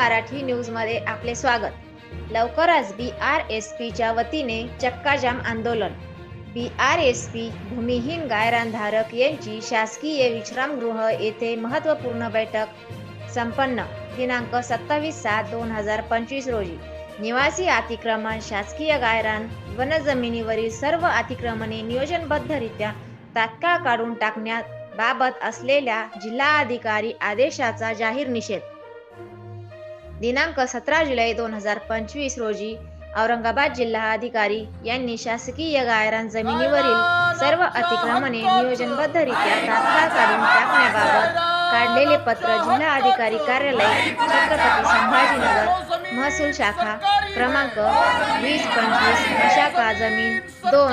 मराठी न्यूजमध्ये आपले स्वागत. लवकरच बी आर एस पीच्या वतीने चक्काजाम आंदोलन. बी आर एस पी भूमिहीन गायरानधारक यांची शासकीय विश्रामगृह येथे महत्त्वपूर्ण बैठक संपन्न. दिनांक सत्तावीस सात दोन हजार पंचवीस रोजी. निवासी अतिक्रमण शासकीय गायरान वनजमिनीवरील सर्व अतिक्रमणे नियोजनबद्धरित्या तात्काळ काढून टाकण्यात बाबत असलेल्या जिल्हाधिकारी आदेशाचा जाहीर निषेध. दिनांक सतरा जुलै दोन हजार पंचवीस रोजी औरंगाबाद जिल्हा अधिकारी यांनी शासकीय गायरान जमिनीवरील सर्व अतिक्रमणे नियोजनबद्धरित्या तात्काळ काढून टाकण्याबाबत काढलेले पत्र जिल्हा अधिकारी कार्यालय छत्रपती संभाजीनगर महसूल शाखा क्रमांक वीस पंचवीस शाखा जमीन दोन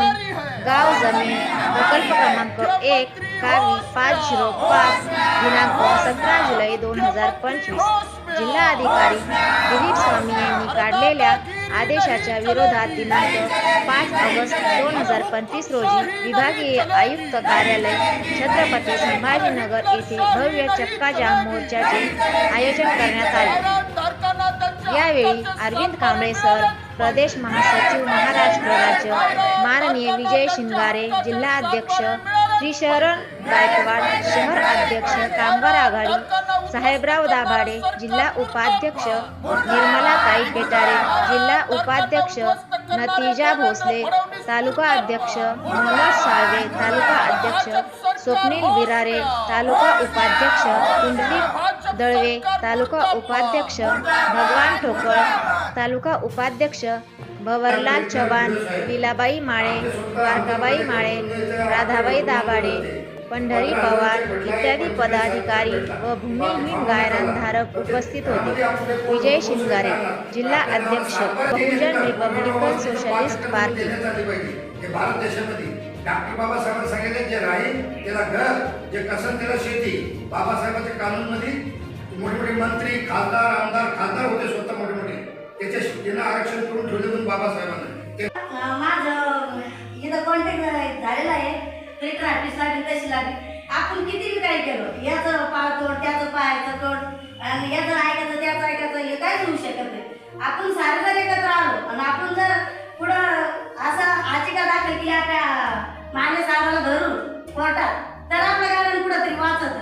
गाव जमीन प्रकल्प क्रमांक एक कावी पाच झिरो पाच दिनांक सतरा जुलै दोन हजार पंचवीस. जिल्हाधिकारी दिलीप स्वामी यांनी काढलेल्या आदेशाच्या विरोधात दिनांक पाच ऑगस्ट दोन हजार पंचवीस रोजी विभागीय आयुक्त कार्यालय छत्रपती संभाजीनगर येथे भव्य चक्काजाम मोर्चाचे आयोजन करण्यात आले. यावेळी अरविंद कांबळे सर प्रदेश महासचिव महाराष्ट्र राज्य माननीय विजय शिंगारे जिल्हाध्यक्ष श्री शरण गायकवाड शहर अध्यक्ष कामगार आघाडी साहेबराव दाभाडे जिल्हा उपाध्यक्ष निर्मलाताई पेटारे जिल्हा उपाध्यक्ष नतीजा भोसले तालुका अध्यक्ष मोहम्मद साळवे तालुका अध्यक्ष स्वप्नील विरारे तालुका उपाध्यक्ष कुंडलिक दळवे तालुका उपाध्यक्ष भगवान ठोकळ तालुका उपाध्यक्ष भवरलाल चव्हाण लीलाबाई माळे द्वारकाबाई माळे राधाबाई दाभाडे पंढरी पवार इत्यादी पदाधिकारी व भूमिहीन गायरानधारक उपस्थित होते. विजय शिंगारे जिल्हा अध्यक्ष Bahujan republican socialist party. Bharat देशामध्ये डॉक्टर बाबासाहेबांनी सांगितले जे राहील त्याला घर जे कसं त्याला शेती बाबासाहेबांच्या कानूनमध्ये मोठे मोठे मंत्री खासदार आमदार खासदार होते स्वतः. त्याच्या त्यांना आरक्षण करून ठेवले पण बाबासाहेबांना. माझं इथं कॉन्टॅक्ट झालेला आहे. कलेक्टर ऑफिसला बी तशी बी आपण किती बी काही केलं याचं पाळतोड त्याचं पाहायचं तोड आणि याचं ऐकायचं त्याचं ऐकायचं हे काहीच होऊ शकत नाही. आपण सारे जर एकत्र आलो आणि आपण जर पुढं असं आचिका दाखल केली आपल्या माने साहेबाला धरून कोर्टात तर आपलं कारण कुठं तरी वाचत.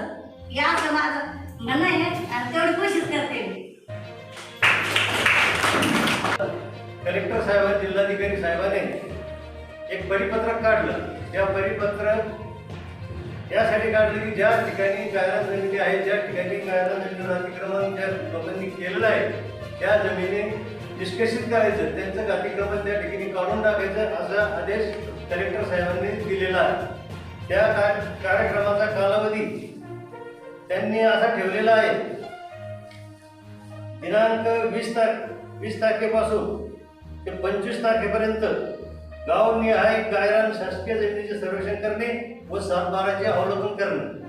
या असं माझं म्हणणं आहे. आणि साहेबांनी साहेब जिल्हाधिकारी साहेबाने एक परिपत्रक काढलं. त्या परिपत्रक यासाठी काढलं की ज्या ठिकाणी गायरान जमिनी आहे ज्या ठिकाणी गायरान जमिनीवर अतिक्रमण ज्या लोकांनी केलेलं आहे त्या जमिनी निष्कर्षित करायचं. त्यांचं अतिक्रमण त्या ठिकाणी काढून टाकायचं असा आदेश कलेक्टर साहेबांनी दिलेला आहे. त्या का- कार्यक्रमाचा कालावधी त्यांनी असा ठेवलेला आहे. दिनांक वीस तारख वीस तारखेपासून ते पंचवीस तारखेपर्यंत गाव निहाय गायरान शासकीय जमिनीचे सर्वेक्षण करणे व सातबाराचे अवलोकन करणे.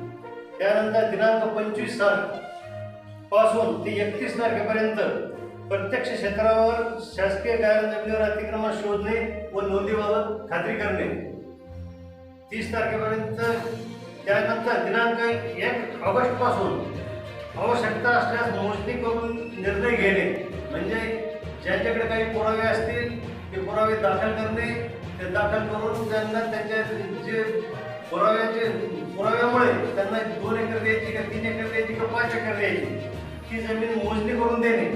त्यानंतर दिनांक पंचवीस तारखपासून ते एकतीस तारखेपर्यंत प्रत्यक्ष क्षेत्रावर शासकीय गायरान जमिनीवर अतिक्रमण शोधणे व नोंदीबाबत खात्री करणे. तीस तारखेपर्यंत त्यानंतर दिनांक एक ऑगस्टपासून आवश्यकता असल्यास मोजणी करून निर्णय घेणे. म्हणजे ज्यांच्याकडे काही पुरावे असतील ते पुरावे दाखल करणे ते दाखल करून त्यांना त्यांच्या जे पुराव्याचे पुराव्यामुळे त्यांना दोन एकर द्यायची का तीन एकर द्यायची का पाच एकर द्यायची ती जमीन मोजणी करून देणे.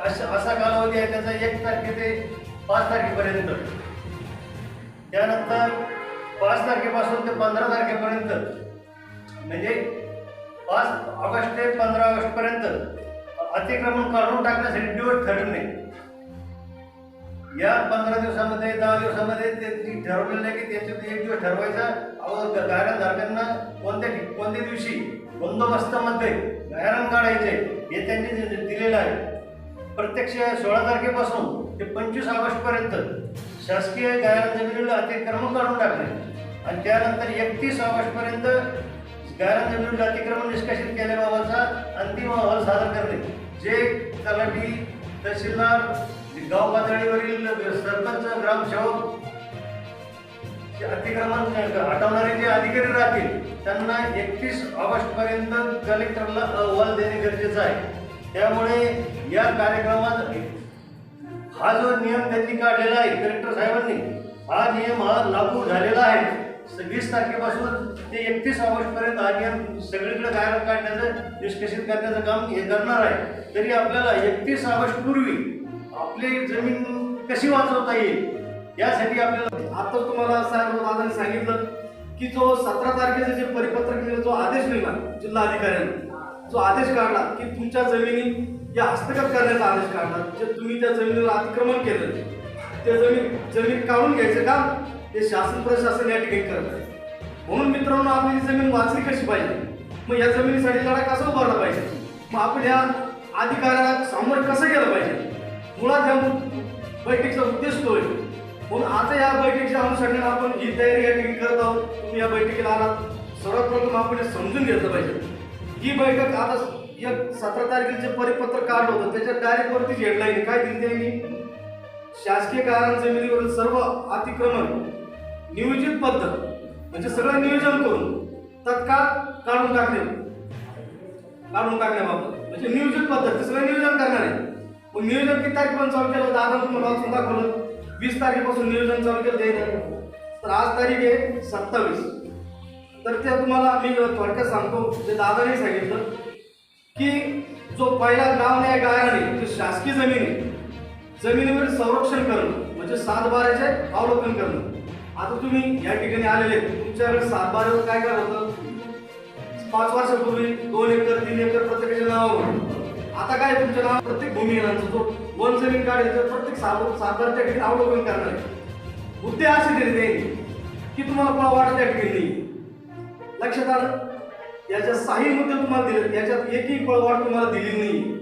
असा असा कालावधी आहे त्याचा एक तारखे ते पाच तारखेपर्यंत. त्यानंतर पाच तारखेपासून ते पंधरा तारखेपर्यंत. म्हणजे पाच ऑगस्ट ते पंधरा ऑगस्टपर्यंत. अतिक्रमण काढून टाकण्यासाठी दिवस ठरवणे या पंधरा दिवसामध्ये दहा दिवसामध्ये त्यांनी ठरवलेलं आहे की त्याच्यात एक दिवस ठरवायचा. अगोदर गायरानधारकांना कोणत्या कोणत्या दिवशी बंदोबस्तामध्ये गायरान काढायचे हे त्यांनी दिलेलं आहे. प्रत्यक्ष सोळा तारखेपासून ते पंचवीस ऑगस्टपर्यंत शासकीय गायरान जमिनीला अतिक्रमण काढून टाकणे आणि त्यानंतर एकतीस ऑगस्टपर्यंत गारा गायरान जमिनीला अतिक्रमण निष्कासित केल्याबाबतचा अंतिम अहवाल सादर करणे. जे तलाठी तहसीलदार गाव पातळीवरील सरपंच ग्रामसेवक अतिक्रमण हटवणारे जे अधिकारी राहतील त्यांना एकतीस ऑगस्ट पर्यंत कलेक्टरला अहवाल देणे गरजेचं आहे. त्यामुळे या कार्यक्रमात हा जो नियम त्यांनी काढलेला आहे कलेक्टर साहेबांनी हा नियम हा लागू झालेला आहे. वीस तारखेपासून ते एकतीस ऑगस्ट पर्यंत हा नियम सगळीकडे गायब काढण्याचं निष्कषित करण्याचं काम हे करणार आहे. तरी आपल्याला एकतीस ऑगस्ट पूर्वी आपली जमीन कशी वाचवता येईल यासाठी आपल्याला आता तुम्हाला साहेब दादांनी सांगितलं की जो सतरा तारखेचा जे परिपत्रक जो आदेश दिला जिल्हा अधिकाऱ्यांनी जो आदेश काढला की तुमच्या जमिनी या हस्तगत करण्याचा आदेश काढला जे तुम्ही त्या जमिनीवर अतिक्रमण केलं ते जमीन जमीन काढून घ्यायचं काम ते शासन प्रशासन या ठिकाणी करत आहे. म्हणून मित्रांनो आपली ही जमीन वाचली कशी पाहिजे? मग या जमिनीसाठी लढा कसा उभारला पाहिजे? मग आपण या अधिकाऱ्याला सामोरं कसं केलं पाहिजे? मुळात या बैठकीचा उद्देश तो आहे. म्हणून आता या बैठकीच्या अनुषंगाने आपण ही तयारी या ठिकाणी करत आहोत. तुम्ही या बैठकीला आलात. सर्वात प्रथम आपण हे समजून घेतलं पाहिजे. ही बैठक आता एक सतरा तारखेचे परिपत्र काढलं होतं. त्याच्या डायरेक्ट हेडलाईन काय दिली त्यांनी शासकीय कारण जमिनीवरील सर्व अतिक्रमण नियोजित पद्धत म्हणजे सगळं नियोजन करून तत्काळ काढून टाकणे काढून टाकण्याबाबत म्हणजे नियोजित पद्धत सगळं नियोजन करणार आहे. मग नियोजन किती तारखेपर्यंत चालू केलं? होतं आता तुम्हाला वाचून दाखवलं. वीस तारखेपासून नियोजन चालू केलं ते. तर आज तारीख आहे सत्तावीस. तर ते तुम्हाला मी थोडक्यात सांगतो. जे दादाने सांगितलं की जो पहिला गाव नाही गायराने जो शासकीय जमीन आहे. जमिनीवर संरक्षण करणं म्हणजे सातबाऱ्याचे अवलोकन करणं. आता तुम्ही या ठिकाणी आलेले आहेत. तुमच्याकडे सातबाऱ्यावर काय काय होतं? पाच वर्षापूर्वी दोन एकर तीन एकर प्रत्येकाच्या नावावर. आता काय तुमच्या नावावर? प्रत्येक भूमिहीनांचा जो वन जमीन काढायचं तर प्रत्येक सात सात त्या ठिकाणी अवलोकन करणार आहे. मुद्दे असे दिले त्यांनी की तुम्हाला कोणा वाटत त्या ठिकाणी? नाही लक्षात आलं? याच्यात साही मुद्दे तुम्हाला दिले याच्यात एकही पळवाट तुम्हाला दिली नाही.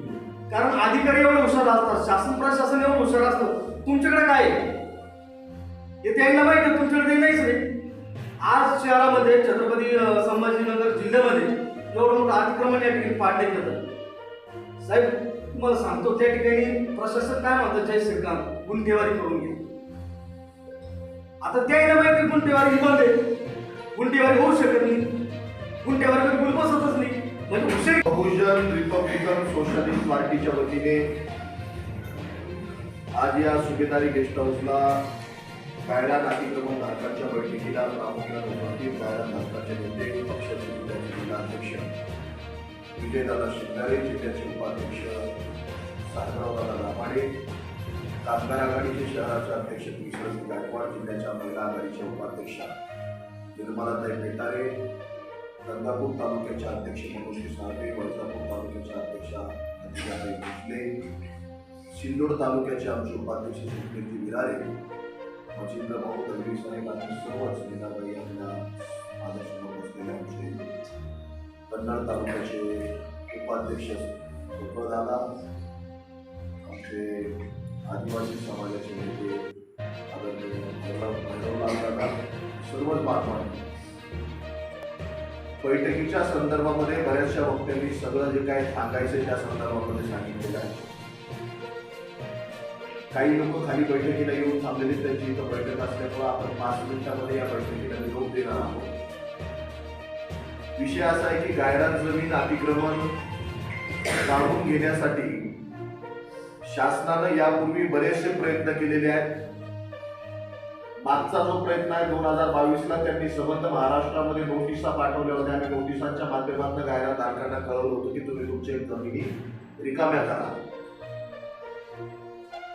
कारण अधिकारी एवढे हुशार असतात शासन प्रशासन एवढं हुशार असतं. तुमच्याकडे काय आहे? हे त्यांना माहिती तुमच्याकडे ते नाहीच रे. आज शहरामध्ये छत्रपती संभाजीनगर जिल्ह्यामध्ये एवढं मोठं अतिक्रमण या ठिकाणी पाडले येतं. साहेब तुम्हाला सांगतो त्या ठिकाणी प्रशासन काय म्हणतं जय श्रीकांत गुंठेवारी करून घे. आता त्याला माहिती गुंठेवारी ही बंद आहे. गुंठेवारी होऊ शकत नाही. गुंठेवारी कधी गुल बसतच नाही. बहुजन रिपब्लिकन सोशलिस्ट पार्टीच्या वतीने आज या सुभेदारी गेस्ट हाऊसला कायदा अतिक्रमण धारकांच्या बैठकीला प्रामुख्याने उपस्थित कायदा धारकाचे नेते पक्षाचे जिल्ह्याचे जिल्हाध्यक्ष विजयदादा शिंगारे जिल्ह्याचे उपाध्यक्ष सागरावदादा दाभाडे कामगार आघाडीचे शहराचे अध्यक्ष किशोर गायकवाड जिल्ह्याच्या महिला आघाडीच्या उपाध्यक्षा निर्मलाताई पेटारे गंगापूर तालुक्याच्या अध्यक्ष मनोजी साळवे वैजापूर तालुक्याच्या अध्यक्षा अधिकाताई भोसले सिल्लोड तालुक्याचे आमचे उपाध्यक्ष सुप्रीती विरारे मजिंद्र भाऊ दलवी साहेब आणि सर्वच मीनाबाई यांना माझ्यासमोर बसलेले आमचे. कन्नड तालुक्याचे उपाध्यक्ष सुप्रदादा आमचे आदिवासी समाजाचे नेते आदरणीय भैरवलाल दादा सर्वच बातम्या बैठकीच्या संदर्भामध्ये बऱ्याचशा वक्त्यांनी सगळं जे काय सांगायचं त्या संदर्भामध्ये सांगितलेलं आहे. काही लोक खाली बैठकीला येऊन थांबलेली त्यांची इथं बैठक असल्यामुळे आपण पाच मिनिटांमध्ये या बैठकीला निरोप देणार आहोत. विषय असा आहे की गायरान जमीन अतिक्रमण जाणून घेण्यासाठी शासनानं यापूर्वी बरेचसे प्रयत्न केलेले आहेत. मागचा जो प्रयत्न आहे दोन हजार बावीसला त्यांनी संबंध महाराष्ट्रामध्ये नोटिसा पाठवल्या होत्या आणि नोटिसांच्या माध्यमातून गायरा धारकांना कळवलं होतं की तुम्ही तुमच्या जमिनी रिकाम्या करा.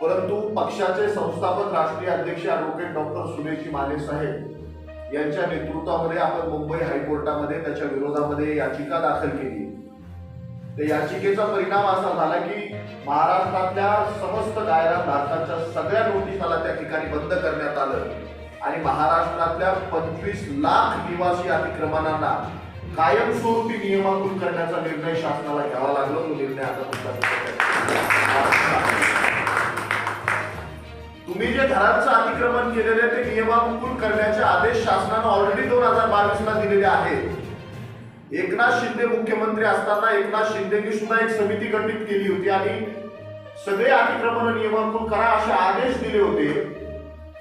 परंतु पक्षाचे संस्थापक राष्ट्रीय अध्यक्ष ॲडव्होकेट डॉक्टर सुरेशी माने साहेब यांच्या नेतृत्वामध्ये आपण मुंबई हायकोर्टामध्ये त्याच्या विरोधामध्ये याचिका दाखल केली. तर याचिकेचा परिणाम असा झाला की महाराष्ट्रातल्या समस्त गायरा भारताच्या सगळ्या नोटिसाला त्या ठिकाणी बंद करण्यात आलं. आणि महाराष्ट्रातल्या पंचवीस लाख निवासी अतिक्रमणांना कायमस्वरूपी नियमातून करण्याचा निर्णय शासनाला घ्यावा लागला. तो निर्णय आता तुम्ही जे घरांचं अतिक्रमण केलेलं आहे ते नियमानुकूल करण्याचे आदेश शासनानं ऑलरेडी दोन हजार बावीसला दिलेले आहेत. एकनाथ शिंदे मुख्यमंत्री असताना एकनाथ शिंदेनी सुद्धा एक समिती गठीत केली होती आणि सगळे अतिक्रमण नियमांकून करा असे आदेश दिले होते.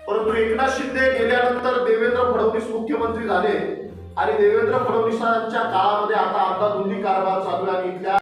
परंतु एकनाथ शिंदे गेल्यानंतर देवेंद्र फडणवीस मुख्यमंत्री झाले आणि देवेंद्र फडणवीसांच्या काळामध्ये आता अंदाधुंदी कारभार चालू आणि इथल्या